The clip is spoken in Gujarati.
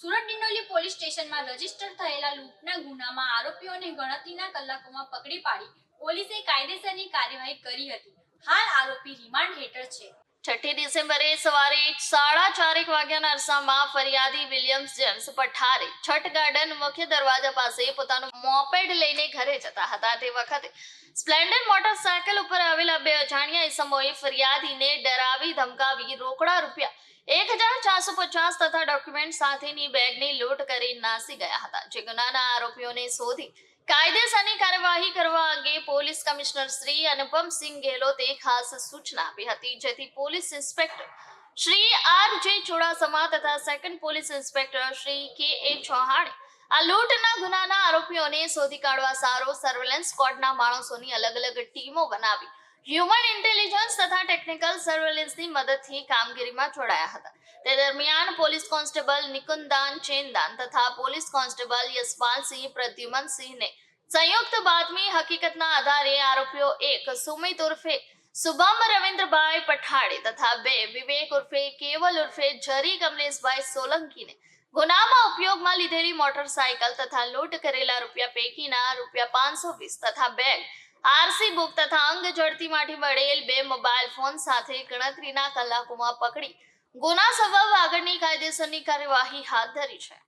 સુરત ડિંડોલી પોલીસ સ્ટેશનમાં રજિસ્ટર થયેલા લૂંટના ગુનામાં આરોપીઓને ગણતરીના કલાકોમાં પકડી પાડી પોલીસે કાયદેસરની કાર્યવાહી કરી હતી. હાલ આરોપી રિમાન્ડ હેઠળ છે. છઠ્ઠી ડિસેમ્બરે સવારે સાડા ચારેક વાગ્યાના અરસામાં ફરિયાદી Williams James Pathare Chhath garden મુખ્ય દરવાજા પાસે પોતાનું મોપેડ લઈને ઘરે જતા હતા. તે વખતે સ્પ્લેન્ડર મોટરસાયકલ ઉપર આવેલા બે અજાણ્યા ઇસમોએ ફરિયાદીને ડરાવી ધમકાવી રોકડા રૂપિયા ચારસો પચાસ તથા ડોક્યુમેન્ટ સાથેની બેગની લૂંટ કરી નાસી ગયા હતા. જે ગુનાના આરોપીઓને શોધી કાયદેસરની કાર્યવાહી કરવા અંગે પોલીસ કમિશનર શ્રી અનુપમસિંહ ગેહલોતે ખાસ સૂચના આપી હતી. જેથી પોલીસ ઇન્સ્પેક્ટર શ્રી આર જે ચુડાસમા તથા સેકન્ડ પોલીસ ઇન્સ્પેક્ટર શ્રી કે એ ચૌહાણે આ લૂંટના ગુનાના આરોપીઓને શોધી કાઢવા સારો સર્વેલન્સ સ્ક્વોડના માણસોની અલગ અલગ ટીમો બનાવી. હ્યુમન ઇન્ટેલિજન્સ ટેકનિકલ સર્વેલન્સની મદદથી કામગીરીમાં જોડાયા હતા. તે દરમિયાન પોલીસ કોન્સ્ટેબલ નિકુંદાન ચેનદાન તથા પોલીસ કોન્સ્ટેબલ યશપાલસિંહ પ્રદ્યુમનસિંહને સંયુક્ત બાતમી હકીકતના આધારે આરોપીઓ એક સુમિત ઉર્ફે શુભમ રવિન્દ્રભાઈ પઠાડે તથા બે વિવેક ઉર્ફે કેવલ ઉર્ફે જરી કમલેશભાઈ સોલંકીને ગુનામાં ઉપયોગમાં લીધેલી મોટરસાયકલ તથા લૂંટ કરેલા રૂપિયા પૈકીના રૂપિયા પાંચસો વીસ તથા બેગ આરસી બુક તથા અંગ ઝડપીમાંથી મળેલ બે મોબાઈલ ફોન સાથે ગણતરીના કલાકોમાં પકડી ગુના સબબ આગળની કાયદેસરની કાર્યવાહી હાથ ધરી છે.